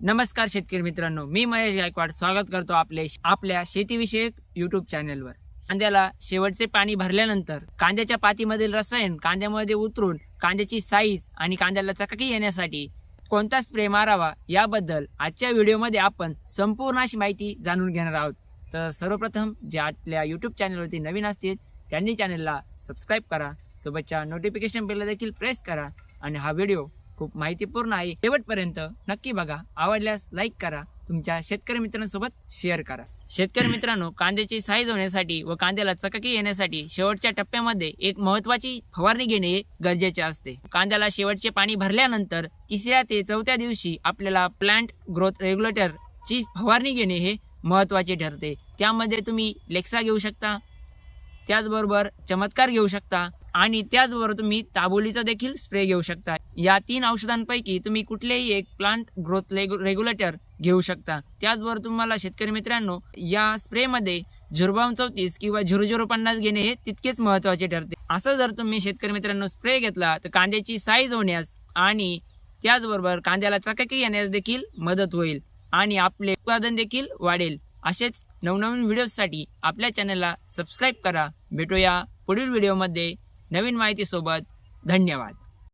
नमस्कार शेतकरी मित्रांनो मी महेश गायकवाड. स्वागत करतो आपले आपल्या शेतीविषयक युट्यूब चॅनलवर कांद्याला शेवटचे पाणी भरल्यानंतर कांद्याच्या पातीमधील रसायन कांद्यामध्ये उतरून कांद्याची साईज आणि कांद्याला चकाकी येण्यासाठी कोणता स्प्रे मारावा याबद्दल आजच्या व्हिडिओमध्ये आपण संपूर्ण अशी माहिती जाणून घेणार आहोत. तर सर्वप्रथम जे आपल्या यूट्यूब चॅनलवरती नवीन असतील त्यांनी चॅनलला सबस्क्राईब करा. सोबतच्या नोटिफिकेशन बेलला देखील प्रेस करा. आणि हा व्हिडिओ खूप माहितीपूर्ण आहे. शेवटपर्यंत नक्की बघा. आवडल्यास लाईक करा. तुमच्या शेतकरी मित्रांसोबत शेअर करा. शेतकरी मित्रांनो कांद्याची साईज होण्यासाठी व कांद्याला चकाकी येण्यासाठी शेवटच्या टप्प्यामध्ये एक महत्वाची फवारणी घेणे हे गरजेचे असते. कांद्याला शेवटचे पाणी भरल्यानंतर तिसऱ्या ते चौथ्या दिवशी आपल्याला प्लांट ग्रोथ रेग्युलेटर ची फवारणी घेणे हे महत्त्वाचे ठरते. त्यामध्ये तुम्ही लेक्सा घेऊ शकता त्याचबरोबर चमत्कार घेऊ शकता आणि त्याचबरोबर तुम्ही ताबोलीचा देखील स्प्रे घेऊ शकता. या तीन औषधांपैकी तुम्ही कुठलेही एक प्लांट ग्रोथ रेग्युलेटर घेऊ शकता. त्याचबरोबर तुम्हाला शेतकरी मित्रांनो या स्प्रेमध्ये झुरबाम चौतीस किंवा झिरो झिरो पन्नास घेणे हे तितकेच महत्त्वाचे ठरते. असं जर तुम्ही शेतकरी मित्रांनो स्प्रे घेतला तर कांद्याची साईज होण्यास आणि त्याचबरोबर कांद्याला चकाकी येण्यास देखील मदत होईल आणि आपले उत्पादन देखील वाढेल. असेच नवनवीन व्हिडिओसाठी आपल्या चॅनलला सबस्क्राईब करा. भेटूया पुढील व्हिडिओमध्ये. नवीन माहितीसोबत धन्यवाद.